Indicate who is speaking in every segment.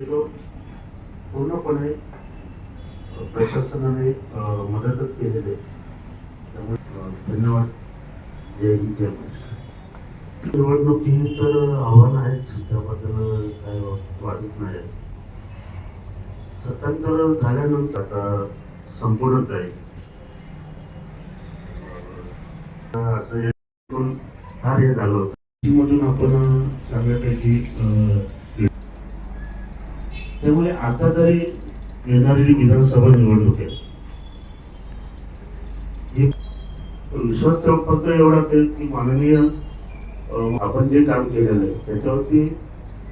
Speaker 1: पूर्णपणे प्रशासनाने मदतच केलेली आहे. त्यामुळे धन्यवाद. जय हिंद जय महाराष्ट्र. निवडणूक ही तर आव्हान आहेच त्याबद्दल काय वादच नाही सत्तांतर झाल्यानंतर आता संपूर्णच आहे. असं हे फार हे झालं होतं. मधून आपण चांगल्यापैकी त्यामुळे आता तरी येणारी विधानसभा निवडणूक आहे. विश्वास फक्त एवढाच आहे की माननीय आपण जे काम केलेलं आहे त्याच्यावरती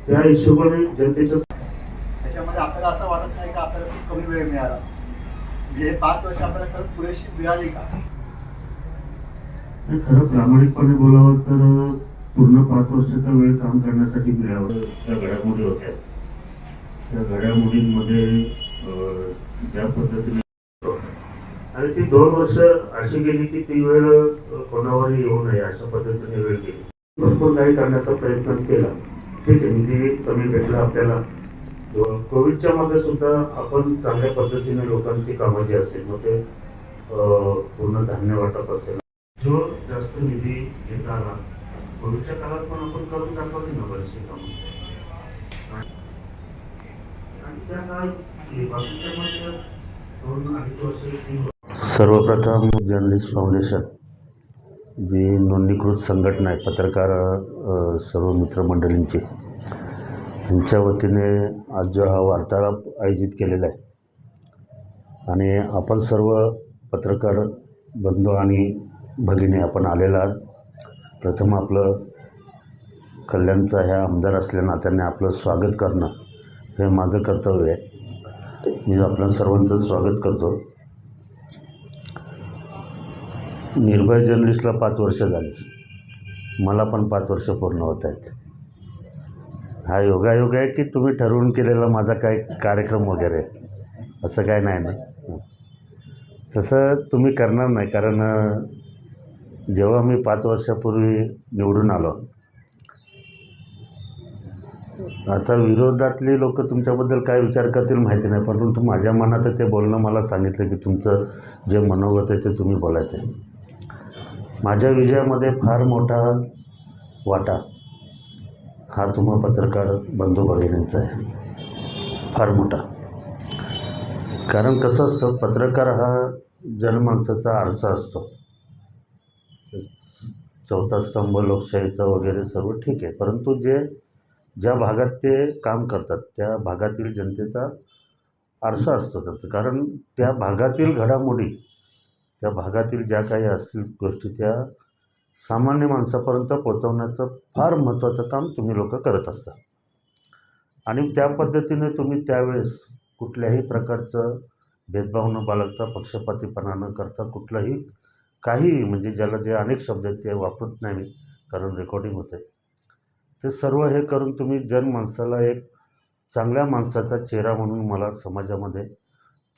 Speaker 1: त्या हिशोबाने जनतेच्या
Speaker 2: त्याच्यामध्ये आपल्याला असं वाटत नाही का आपल्याला खूप कमी वेळ मिळाला? म्हणजे हे पाच वर्ष आपल्याला खरंच पुरेशी मिळाली का?
Speaker 1: खरं प्रामाणिकपणे बोलावं तर पूर्ण पाच वर्षाचा वेळ काम करण्यासाठी मिळावं. त्या घडामोडी होत्या. त्या घडामोडींमध्ये ज्या पद्धतीने आणि ती दोन वर्ष अशी गेली की ती वेळ कोणावरही येऊ नये अशा पद्धतीने वेळ गेली. भरपूर काही करण्याचा प्रयत्न केला. ठीक आहे निधी कमी भेटला आपल्याला. कोविडच्या मध्ये सुद्धा आपण चांगल्या पद्धतीने लोकांची कामं जी असेल मग ते पूर्ण धान्य वाटप असेल. जो जास्त निधी घेता आला कोविडच्या काळात पण आपण करून दाखवली ना बरीचशी कामं आणि त्या काळात हे बाकीच्या मध्ये दोन अडीच वर्ष सर्वप्रथम जर्नलिस्ट फाउंडेशन जी नोंदणीकृत संघटना आहे पत्रकार सर्व मित्रमंडळींची यांच्या वतीने आज जो हा वार्तालाप आयोजित केलेला आहे आणि आपण सर्व पत्रकार बंधू आणि भगिनी आपण आलेला आहात. प्रथम आपलं कल्याणचा ह्या आमदार असल्या नात्याने आपलं स्वागत करणं हे माझं कर्तव्य आहे. मी आपलं सर्वांचं स्वागत करतो. निर्भय जर्नलिस्टला पाच वर्ष झाली. मला पण पाच वर्ष पूर्ण होत आहेत. हा योगायोग आहे की तुम्ही ठरवून केलेला माझा काय कार्यक्रम वगैरे? असं काय नाही ना? तसं तुम्ही करणार नाही कारण जेव्हा मी पाच वर्षापूर्वी निवडून आलो आता विरोधातली लोक तुमच्याबद्दल काय विचार करतील माहिती नाही परंतु माझ्या मनात ते बोलणं मला सांगितलं की तुमचं जे मनोगत आहे ते तुम्ही बोलायचं आहे. माझ्या विजयामध्ये फार मोठा वाटा हा तुम्हा पत्रकार बंधू भगिनींचा आहे. फार मोठा. कारण कसं असतं पत्रकार हा जनमानसाचा आरसा असतो. चौथा स्तंभ लोकशाहीचा वगैरे सर्व ठीक आहे परंतु जे ज्या भागात ते काम करतात त्या भागातील जनतेचा आरसा असतो त्याचं कारण त्या भागातील घडामोडी त्या भागातील ज्या काही असतील गोष्टी त्या सामान्य माणसापर्यंत पोचवण्याचं फार महत्त्वाचं काम तुम्ही लोक करत असता. आणि त्या पद्धतीने तुम्ही त्यावेळेस कुठल्याही प्रकारचं भेदभाव न बाळगता पक्षपातीपणा न करता कुठलाही काही म्हणजे ज्याला जे अनेक शब्द आहेत ते वापरत नाही मी कारण रेकॉर्डिंग होते ते सर्व हे करून तुम्ही जन माणसाला एक चांगल्या माणसाचा चेहरा म्हणून मला समाजामध्ये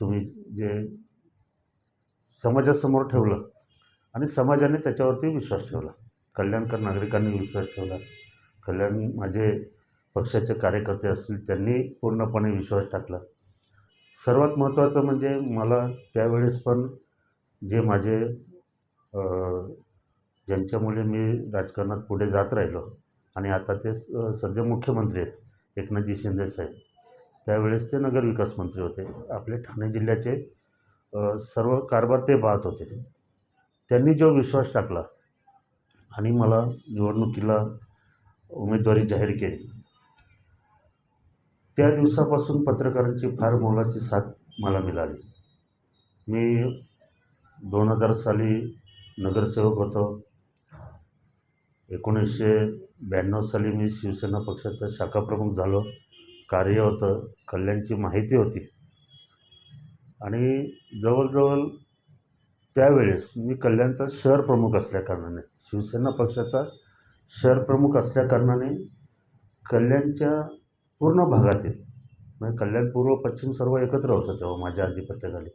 Speaker 1: तुम्ही जे समाजासमोर ठेवलं आणि समाजाने त्याच्यावरती विश्वास ठेवला. कल्याणकर नागरिकांनी विश्वास ठेवला. कल्याण माझे पक्षाचे कार्यकर्ते असतील त्यांनी पूर्णपणे विश्वास टाकला. सर्वात महत्त्वाचं म्हणजे मला त्यावेळेस पण जे माझे ज्यांच्यामुळे मी राजकारणात पुढे जात राहिलो आणि आता ते स- सध्या मुख्यमंत्री आहेत एकनाथजी शिंदेसाहेब त्यावेळेस ते नगरविकास मंत्री होते. आपले ठाणे जिल्ह्याचे सर्व कारभार ते पाहत होते. त्यांनी जो विश्वास टाकला आणि मला निवडणुकीला उमेदवारी जाहीर केली त्या दिवसापासून पत्रकारांची फार मोलाची साथ मला मिळाली. मी दोन हजार साली नगरसेवक होतो. एकोणीसशे ब्याण्णव साली मी शिवसेना पक्षाचा शाखाप्रमुख झालो. कार्य होतं. कल्याणची माहिती होती. आणि जवळजवळ त्यावेळेस मी कल्याणचा शहर प्रमुख असल्याकारणाने शिवसेना पक्षाचा शहर प्रमुख असल्याकारणाने कल्याणच्या पूर्ण भागातील म्हणजे कल्याण पूर्व पश्चिम सर्व एकत्र होतं तेव्हा माझ्या अधिपत्याखाली.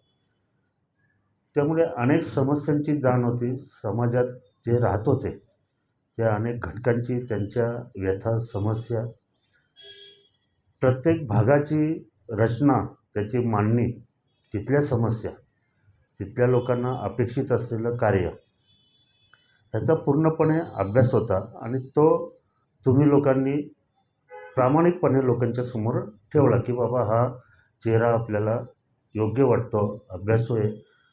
Speaker 1: त्यामुळे अनेक समस्यांची जाण होती. समाजात जे राहत होते त्या अनेक घटकांची त्यांच्या व्यथा समस्या प्रत्येक भागाची रचना त्याची मांडणी तिथल्या समस्या तिथल्या लोकांना अपेक्षित असलेलं कार्य ह्याचा पूर्णपणे अभ्यास होता आणि तो तुम्ही लोकांनी प्रामाणिकपणे लोकांच्या समोर ठेवला की बाबा हा चेहरा आपल्याला योग्य वाटतो अभ्यास होय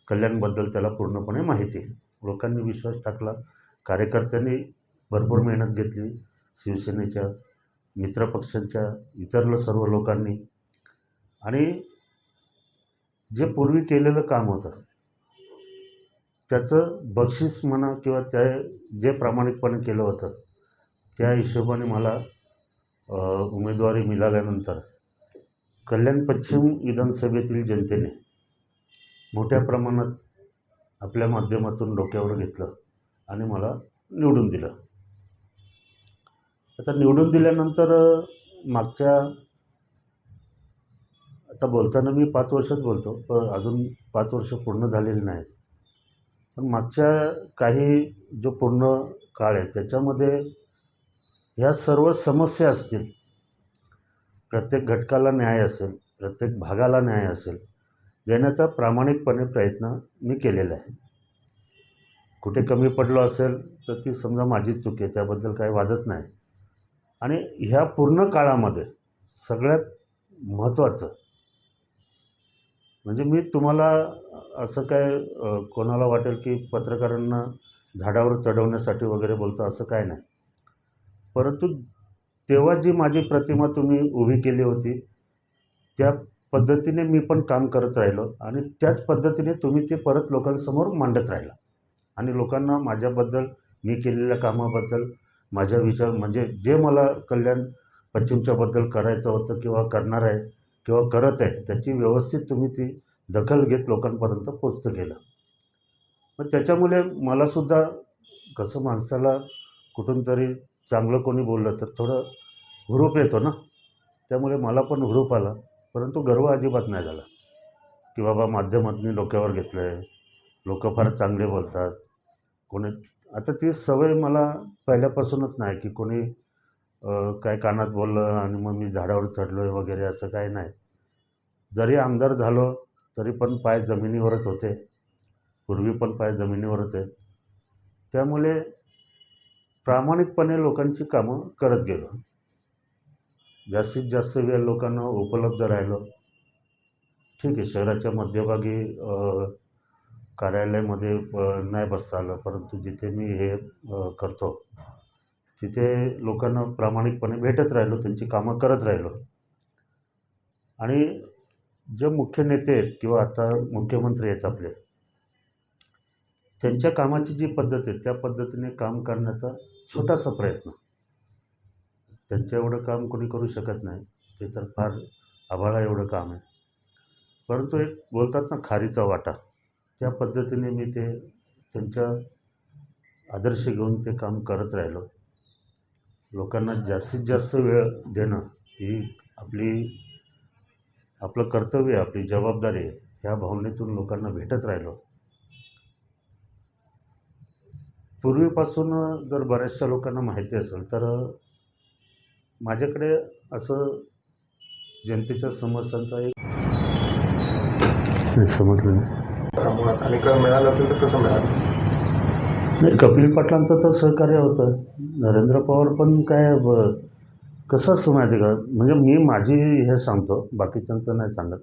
Speaker 1: कल्याणबद्दल त्याला पूर्णपणे माहिती आहे. लोकांनी विश्वास टाकला कार्यकर्त्यांनी भरपूर मेहनत घेतली शिवसेनेच्या मित्रपक्षांच्या इतर सर्व लोकांनी. आणि जे पूर्वी केलेलं काम होतं त्याचं बक्षीस म्हणा किंवा त्या जे प्रामाणिकपणे केलं होतं त्या हिशोबाने मला उमेदवारी मिळाल्यानंतर कल्याण पश्चिम विधानसभेतील जनतेने मोठ्या प्रमाणात आपल्या माध्यमातून डोक्यावर घेतलं आणि मला निवडून दिलं. आता निवडून दिल्यानंतर मागच्या आता बोलताना मी पाच वर्षात बोलतो पण अजून पाच वर्ष पूर्ण झालेली नाहीत. पण मागच्या काही जो पूर्ण काळ आहे त्याच्यामध्ये ह्या सर्व समस्या असतील प्रत्येक घटकाला न्याय असेल प्रत्येक भागाला न्याय असेल देण्याचा प्रामाणिकपणे प्रयत्न मी केलेला आहे. कुठे कमी पडलो असेल तर ती समजा माझीच चूक आहे त्याबद्दल काही वादच नाही. आणि ह्या पूर्ण काळामध्ये सगळ्यात महत्त्वाचं म्हणजे मी तुम्हाला असं काय कोणाला वाटेल की पत्रकारांना झाडावर चढवण्यासाठी वगैरे बोलतो असं काय नाही. परंतु तेव्हा जी माझी प्रतिमा तुम्ही उभी केली होती त्या पद्धतीने मी पण काम करत राहिलो आणि त्याच पद्धतीने तुम्ही ते परत लोकांसमोर मांडत राहिला. आणि लोकांना माझ्याबद्दल मी केलेल्या कामाबद्दल माझ्या विचार म्हणजे जे मला कल्याण पश्चिमच्याबद्दल करायचं होतं किंवा करणार आहे किंवा करत आहे त्याची व्यवस्थित तुम्ही ती दखल घेत लोकांपर्यंत पोचतं केलं मग त्याच्यामुळे मलासुद्धा कसं माणसाला कुठून तरी चांगलं कोणी बोललं तर थोडं हुरूप येतो ना? त्यामुळे मला पण हुरूप आला परंतु गर्व अजिबात नाही झाला. की बाबा माध्यमातून डोक्यावर घेतलं आहे लोक फार चांगले बोलतात कोणी आता ती सवय मला पहिल्यापासूनच नाही की कोणी काय कानात बोललं आणि मग मी झाडावर चढलो आहे वगैरे असं काही नाही. जरी आमदार झालो तरी पण पाय जमिनीवरच होते. पूर्वी पण पाय जमिनीवर होते. त्यामुळे प्रामाणिकपणे लोकांची कामं करत गेलो. जास्तीत जास्त वेळ लोकांना उपलब्ध राहिलो. ठीक आहे शहराच्या मध्यभागी कार्यालयामध्ये नाही बसता आलं परंतु जिथे मी हे करतो तिथे लोकांना प्रामाणिकपणे भेटत राहिलो त्यांची कामं करत राहिलो. आणि जे मुख्य नेते आहेत किंवा आता मुख्यमंत्री आहेत आपले त्यांच्या कामाची जी पद्धत आहे त्या पद्धतीने काम करण्याचा छोटासा प्रयत्न. त्यांच्या एवढं काम कोणी करू शकत नाही ते तर फार आभाळा एवढं काम आहे. परंतु एक बोलतात ना खारीचा वाटा. त्या पद्धतीने मी ते त्यांच्या आदर्श घेऊन ते काम करत राहिलो. लोकांना जास्तीत जास्त वेळ देणं ही आपली आपलं कर्तव्य आहे आपली जबाबदारी आहे. ह्या भावनेतून लोकांना भेटत राहिलो. पूर्वीपासून जर बऱ्याचशा लोकांना माहिती असेल तर माझ्याकडे असं जनतेच्या समस्यांचा एक समजलं नाही.
Speaker 3: मुळात आणि कर मिळालं असेल तर कसं मिळालं?
Speaker 1: नाही कपिल पाटलांचं तर सहकार्य होतं. नरेंद्र पवार पण काय ब- कसं असतं माहिती आहे का? म्हणजे मी माझी हे सांगतो बाकीच्यांचं नाही सांगत.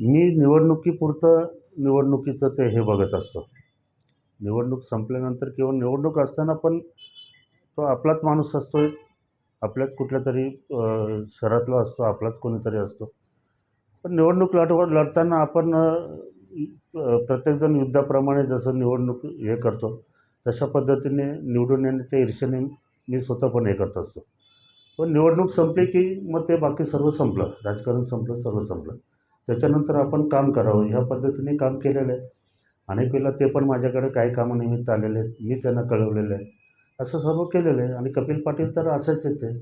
Speaker 1: मी निवडणुकीपुरतं निवडणुकीचं ते हे बघत असतो. निवडणूक संपल्यानंतर किंवा निवडणूक असताना पण तो आपलाच माणूस असतो आपल्याच कुठल्या तरी अ, शहरातला असतो आपलाच कोणीतरी असतो. पण निवडणूक लढव लढताना आपण अ, प्रत्येकजण युद्धाप्रमाणे जसं निवडणूक हे करतो तशा पद्धतीने निवडून येण्याच्या ईर्षेने मी स्वतः पण हे करत असतो. पण निवडणूक संपली की मग ते बाकी सर्व संपलं राजकारण संपलं सर्व संपलं. त्याच्यानंतर आपण काम करावं ह्या पद्धतीने काम केलेलं आहे. अनेक वेळेला ते पण माझ्याकडे काही कामानिमित्त आलेले आहेत मी त्यांना कळवलेलं आहे. असं सर्व केलेलं आहे आणि कपिल पाटील तर असेच येते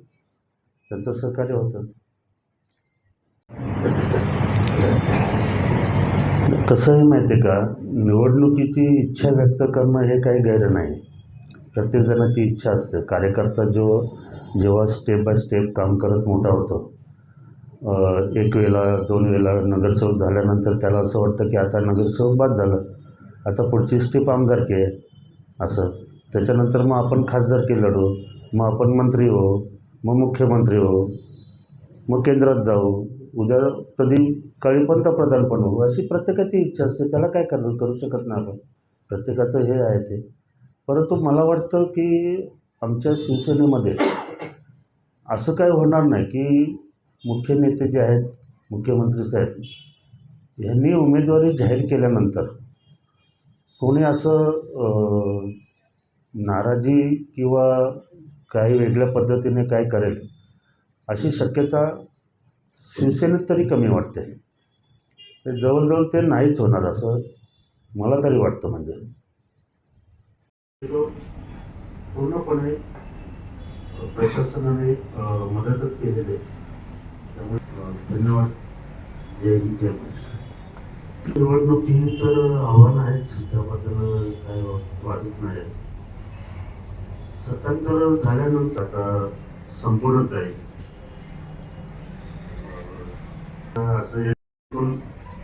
Speaker 1: त्यांचं सहकार्य होतं. कसं आहे माहिती आहे का निवडणुकीची इच्छा व्यक्त करणं हे काही गैर नाही. प्रत्येकजणाची इच्छा असते. कार्यकर्ता जो जेव्हा स्टेप बाय स्टेप काम करत मोठा होतो एक वेळेला दोन वेळेला नगरसेवक झाल्यानंतर त्याला असं वाटतं की आता नगरसेवक बाद झालं. आता पुढची स्टेप आमदारकी आहे असं. त्याच्यानंतर मग आपण खासदारकी लढू मग आपण मंत्री हो मग मुख्यमंत्री हो मग केंद्रात जाऊ उद्या कधी काळी पंतप्रधान पण होऊ अशी प्रत्येकाची इच्छा असते त्याला काय करणं करू शकत नाही आपण. प्रत्येकाचं हे आहे ते. परंतु मला वाटतं की आमच्या शिवसेनेमध्ये असं काय होणार नाही की मुख्य नेते जे आहेत मुख्यमंत्री साहेब यांनी उमेदवारी जाहीर केल्यानंतर कोणी असं नाराजी किंवा काही वेगळ्या पद्धतीने काय करेल अशी शक्यता शिवसेनेत तरी कमी वाटते. ते जवळजवळ ते नाहीच होणार असं मला तरी वाटतं म्हणजे. पूर्णपणे प्रशासनाने मदतच केलेली आहे. त्यामुळे धन्यवाद. जय हिंद जय महाराष्ट्र. निवडणूक ही तर आव्हान आहेच. त्याबद्दल काय वाटत नाही सत्तांतर झाल्यानंतर आता संपूर्ण आहे अ, असं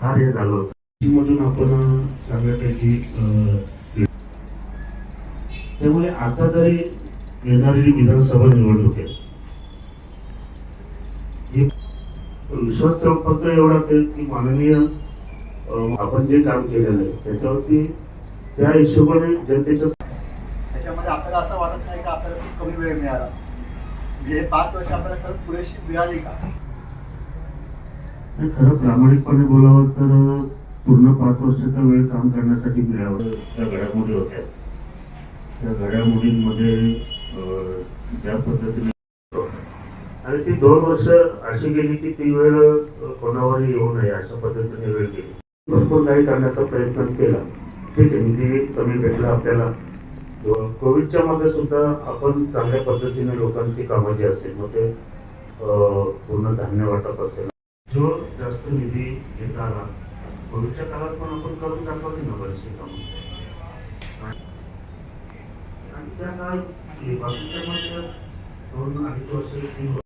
Speaker 1: फार हे झालं होतं. मधून आपण चांगल्यापैकी त्यामुळे आता तरी येणारी विधानसभा निवडणूक आहे. विश्वास ठेवून फक्त एवढाच आहे की माननीय आपण जे काम केलेलं आहे त्याच्यावरती त्या हिशोबाने जनतेच्या
Speaker 2: त्याच्यामध्ये आपल्याला असं वाटत नाही का आपल्याला खूप कमी वेळ मिळाला. म्हणजे हे पाच वर्ष आपल्याला खरंच पुरेशी मिळाली का?
Speaker 1: खरं प्रामाणिकपणे बोलावं तर पूर्ण पाच वर्षाचा वेळ काम करण्यासाठी मिळावं. त्या घडामोडी होत्या. त्या घडामोडींमध्ये ज्या पद्धतीने आणि ती दोन वर्ष अशी गेली की ती वेळ कोणावरही येऊ नये अशा पद्धतीने वेळ गेली. भरपूर काही करण्याचा प्रयत्न केला. ठीक आहे निधी कमी भेटला आपल्याला. कोविडच्या मध्ये सुद्धा आपण चांगल्या पद्धतीने लोकांची कामं जी असेल मग ते पूर्ण धान्य वाटप असेल. जो जास्त निधी घेता आला कोविडच्या काळात पण आपण करून दाखवते ना बरेचसे कामं. आणि त्या काळात हे बाकीच्या मध्ये दोन अडीच वर्ष तीन वर्ष